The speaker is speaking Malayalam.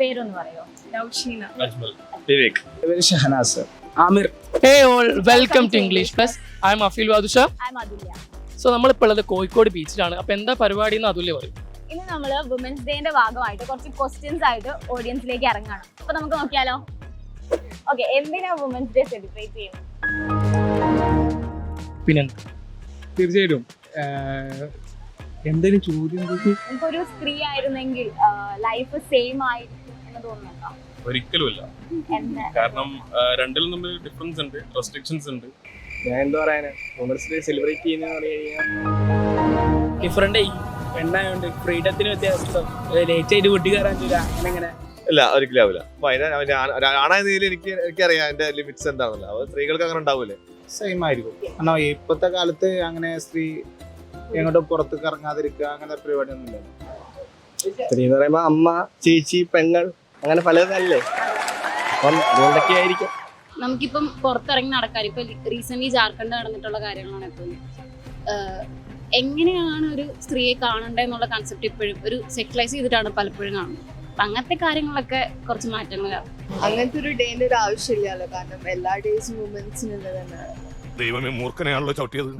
പേരൊന്ന് പറയോ? Vivek. Shahnaz Aamir. Hey all welcome to English plus I'm Afeel Vadusha so നമ്മളിപ്പോൾ ഉള്ളത് കോഴിക്കോട് ബീച്ചിലാണ്. അപ്പൊ എന്താ പരിപാടി എന്ന് അതുല്യ പറയും. ഇന്ന് നമ്മൾ വുമൻസ് ഡേന്റെ ഭാഗമായിട്ട് കുറച്ച് ക്വസ്റ്റ്യൻസ് ആയിട്ട് ഓഡിയൻസിലേക്ക് ഇറങ്ങണം. അപ്പൊ നമുക്ക് നോക്കിയാലോ? ഓക്കെ എന്തിനാ വുമൻസ് ഡേ സെലിബ്രേറ്റ് ചെയ്യുന്നത്? പിന്നെ തീർച്ചയായിട്ടും എന്തെങ്കിലും ചോദ്യം ഒരു സ്ത്രീ ആയിരുന്നെങ്കിൽ ലൈഫ് സെയിം ആയിരിക്കും എന്ന് തോന്നുന്നുണ്ടോ? ഒരിക്കലുമില്ല. കാരണം രണ്ടിൽ രണ്ടിലും തമ്മിൽ ഡിഫറൻസ് ഉണ്ട് റെസ്ട്രിക്ഷൻസ് ഉണ്ട്. ഞാൻ എന്താ പറയാനാ? വുമൻസ് സെലിബ്രേറ്റ് ചെയ്യുന്ന കഴിഞ്ഞാൽ ഡിഫറെന്റ് പെണ്ണായോണ്ട് ഫ്രീഡത്തിന് വ്യത്യാസം. ലേറ്റ് ആയിട്ട് കുട്ടി കയറാൻ പറ്റില്ല അങ്ങനെ ഇല്ല ഒരിക്കലും ആവില്ല. അപ്പൊ അതിന് അവന് ആ- ഒരു ആണായ രീതിയിൽ എനിക്ക് എനിക്കറിയാം അതിന്റെ ലിമിറ്റ്സ് എന്താണല്ലോ അത് സ്ത്രീകൾക്ക് അങ്ങനെ ഉണ്ടാവൂലേ? സെയിം ആയിരിക്കും. കാരണം ഇപ്പോഴത്തെ കാലത്ത് അങ്ങനെ സ്ത്രീ എങ്ങോട്ടും പുറത്തേക്ക് ഇറങ്ങാതിരിക്കുക അങ്ങനെ പരിപാടിയൊന്നും ഇല്ല. സ്ത്രീ എന്ന് പറയുമ്പോ അമ്മ ചേച്ചി പെങ്ങൾ അങ്ങനെ പലതല്ലേ? അപ്പം അതുകൊണ്ടൊക്കെ ആയിരിക്കും നമുക്കിപ്പം പുറത്തിറങ്ങി നടക്കാൻ ഇപ്പൊ റീസെന്റ് ജാർഖണ്ഡ് നടന്നിട്ടുള്ള കാര്യങ്ങളാണ് എപ്പോഴും എങ്ങനെയാണ് ഒരു സ്ത്രീയെ കാണേണ്ടത് എന്നുള്ള കൺസെപ്റ്റ് ഇപ്പോഴും ഒരു സെക്യുലൈസ് ചെയ്തിട്ടാണ് പലപ്പോഴും കാണുന്നത്. അപ്പൊ അങ്ങനത്തെ കാര്യങ്ങളൊക്കെ കുറച്ച് മാറ്റങ്ങൾ അങ്ങനത്തെ ഒരു ഡേന്റെ ഒരു ആവശ്യമില്ലല്ലോ. കാരണം എല്ലാ ഡേയ്സും വുമൻസിനുള്ളത് തന്നെയാണ് ദൈവമേ മൂർഖനെയാണല്ലോ ചവിട്ടിയത്.